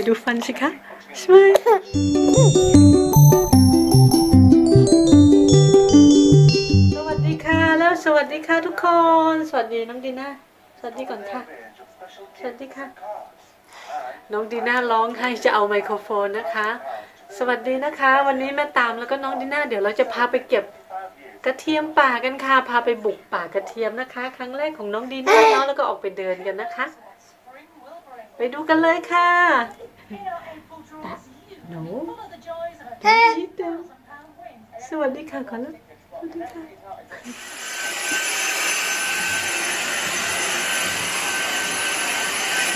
นดูฟันสิคะใช่ไหมสวัสดีค่ะแล้วสวัสดีค่ะทุกคน สวัสดีน้องดีน่าสวัสดีก่อนค่ะ สวัสดีค่ะ น้องดีน่าร้องให้จะเอาไมโครโฟนนะคะ สวัสดีนะคะ วันนี้แม่ตามแล้วก็น้องดีน่าเดี๋ยวเราจะพาไปเก็บกระเทียมป่ากันค่ะ พาไปบุกป่ากระเทียมนะคะ ครั้งแรกของน้องดีน่าเนาะแล้วก็ออกไปเดินกันนะคะ ไปดูกันเลยค่ะ หนูนิดเดียวสวัสดีค่ะขอรับสวัสดีค่ะ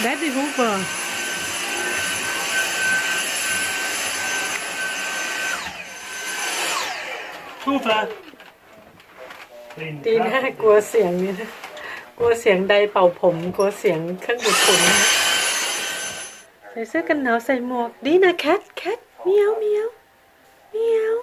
Daddy Hoover ทูฟละตีนดีน่ากลัวเสียงนี่นะกลัวเสียงใดเป่าผม กลัวเสียงเครื่องดูดฝุ่นนะ ใส่เสื้อกันหนาวใส่หมวกดีนะแคทแคทเมียวเมียวเมียว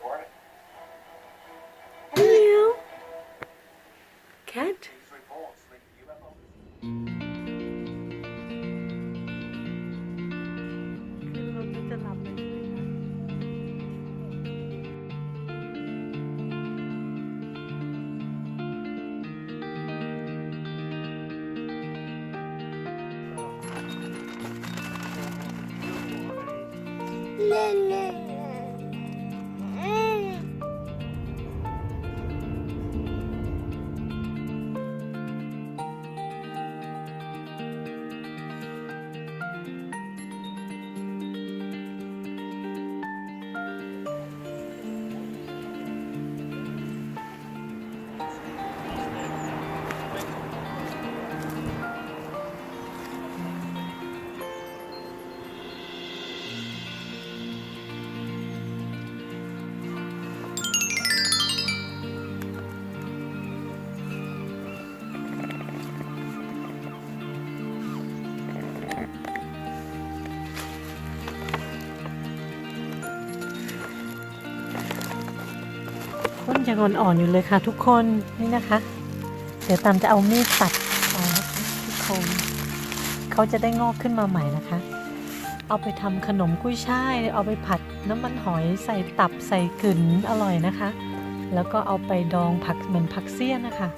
ต้นยังอ่อนๆอยู่เลยค่ะ ทุกคนนี่นะคะ เดี๋ยวตามจะเอามีดตัดเอานะคะทุกคนเขาจะได้งอกขึ้นมาใหม่นะคะ เอาไปทำขนมกุ้ยช่าย เอาไปผัดน้ำมันหอยใส่ตับใส่กึ่นอร่อยนะคะ แล้วก็เอาไปดองผักเหมือนผักเสี้ยนนะคะ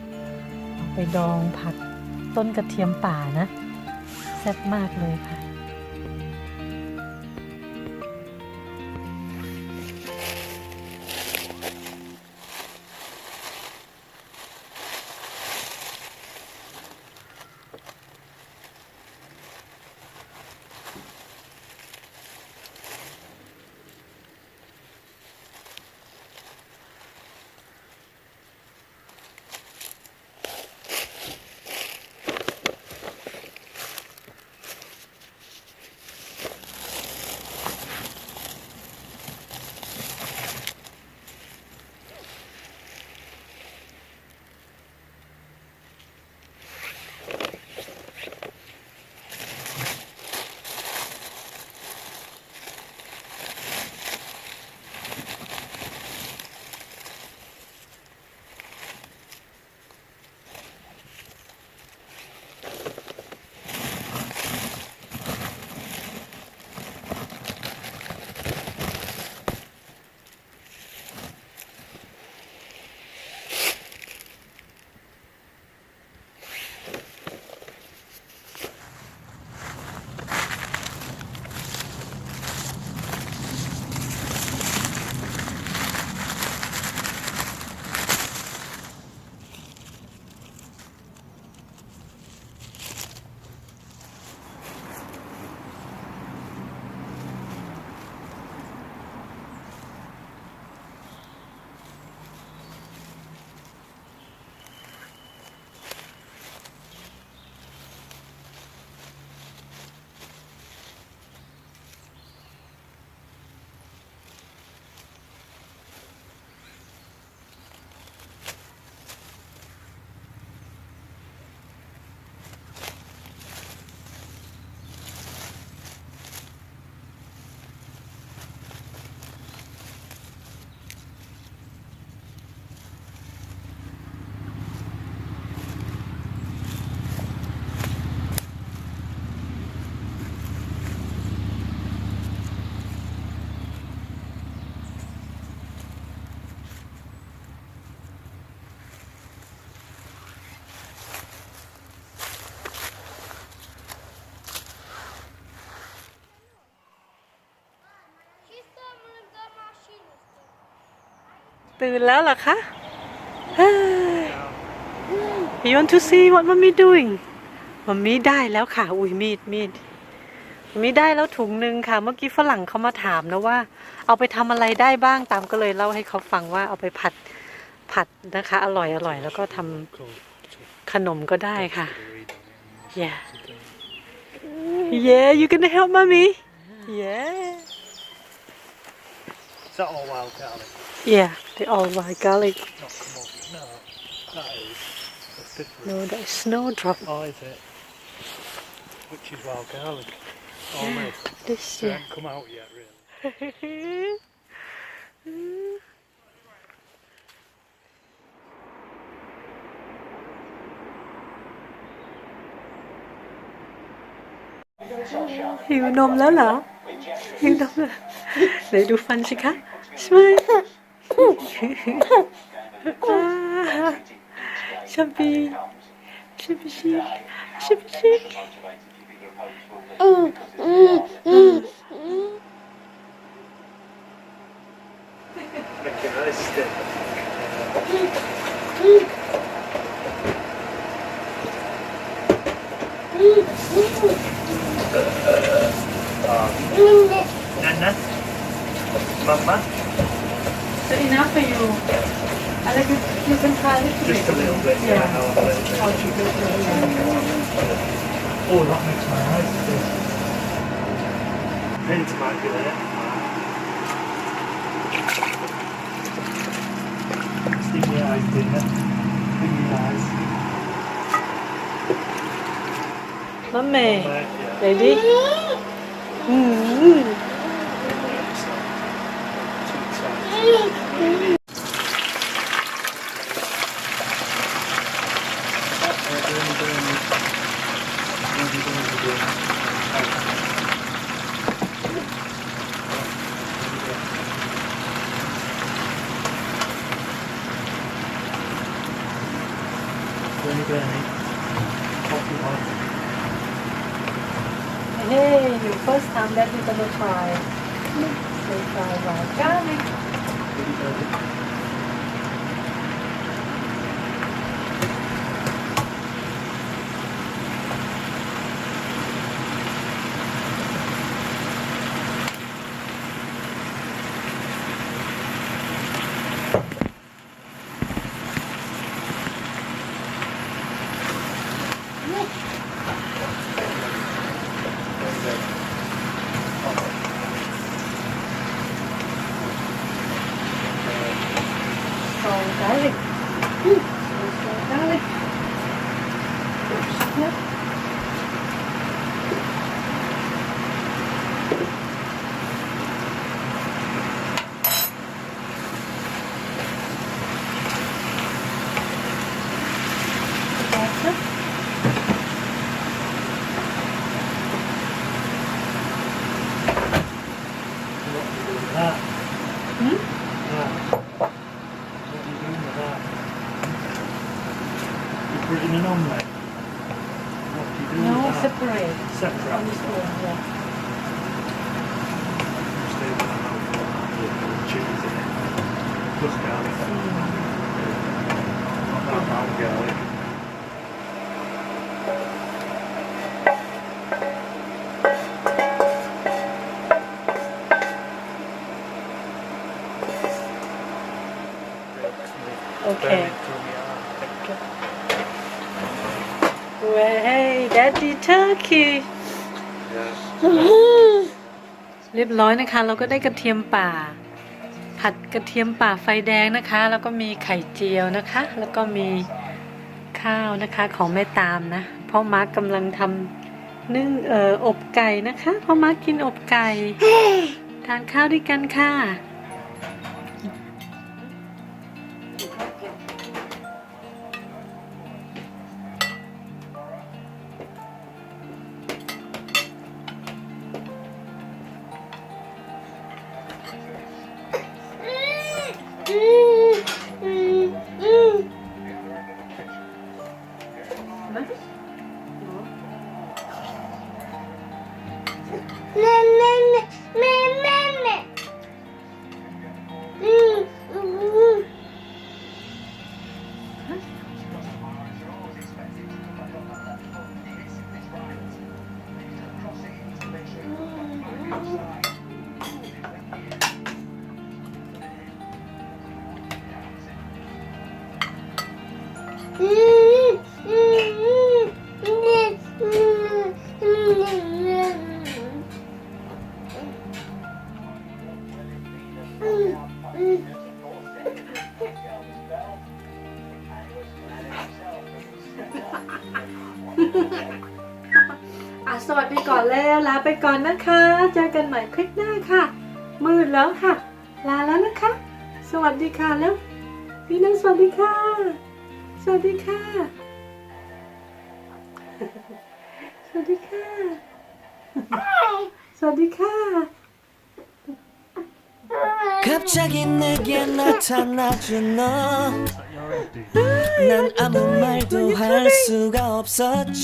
เอาไปดองผักต้นกระเทียมป่านะแซ่บมากเลยค่ะ ตื่นแล้วเหรอคะเฮ้ย You want to see what mommy doing มัมมี่ได้แล้วค่ะ อุ้ยมีดมีดมัมมี่ได้แล้วถุงหนึ่งค่ะ เมื่อกี้ฝรั่งเขามาถามนะว่า เอาไปทำอะไรได้บ้างตามก็เลยเล่าให้เขาฟังว่าเอาไปผัดผัดนะคะ อร่อยอร่อยแล้วก็ทำขนมก็ได้ค่ะ yeah yeah you gonna help mommy yeah Is that all wild garlic? Yeah, the all wild garlic. Not camogie, no. That is different. No, that is snowdrop. Oh, is it? Which is wild garlic. All yeah, this year. come out yet, really. mm. Hiểu nôm lá lạ Hiểu หรอหิวนมแล้วไหนดูฟันสิคะใช่ไหมชับบี้ชับบี้ชิชับบี้ชิ Recognised it. Nana? Mama? So enough for you I like you you can try a little bit Just a little bit, yeah. Yeah. I'll have a little bit. How to do it, Oh, that makes my eyes feel. Hint might be there. Stick your eyes, Dina. Stick your eyes. Mommy Right, yeah. ready อื next time that we're gonna try. Let's try garlic. Putting an omelette. What do you do No, with that? separate. Separate. On this one, yeah. Stay with that. Yeah, cheese in it. Plus garlic. Mm. Not that amount of garlic. Okay. Burn it through Well, hey, Daddy Turkey. Yeah. เรียบร้อยนะคะ เราก็ได้กระเทียมป่า ผัดกระเทียมป่าไฟแดงนะคะ แล้วก็มีไข่เจียวนะคะ แล้วก็มีข้าวนะคะของแม่ตามนะพ่อมาร์กกำลังทำนึ่งเอ่ออบไก่นะคะพ่อมาร์กกินอบไก่ทานข้าวด้วยกันค่ะ สวัสดีก่อนแล้วลาไปก่อนนะคะ เจอกันใหม่คลิปหน้าค่ะ มืดแล้วค่ะ ลาแล้วนะคะ สวัสดีค่ะแล้วพี่น้องสวัสดีค่ะ สวัสดีค่ะ สวัสดีค่ะ สวัสดีค่ะ 갑자기 내게 나타나준 너. 난 아무 말도 할 수가 없었 지.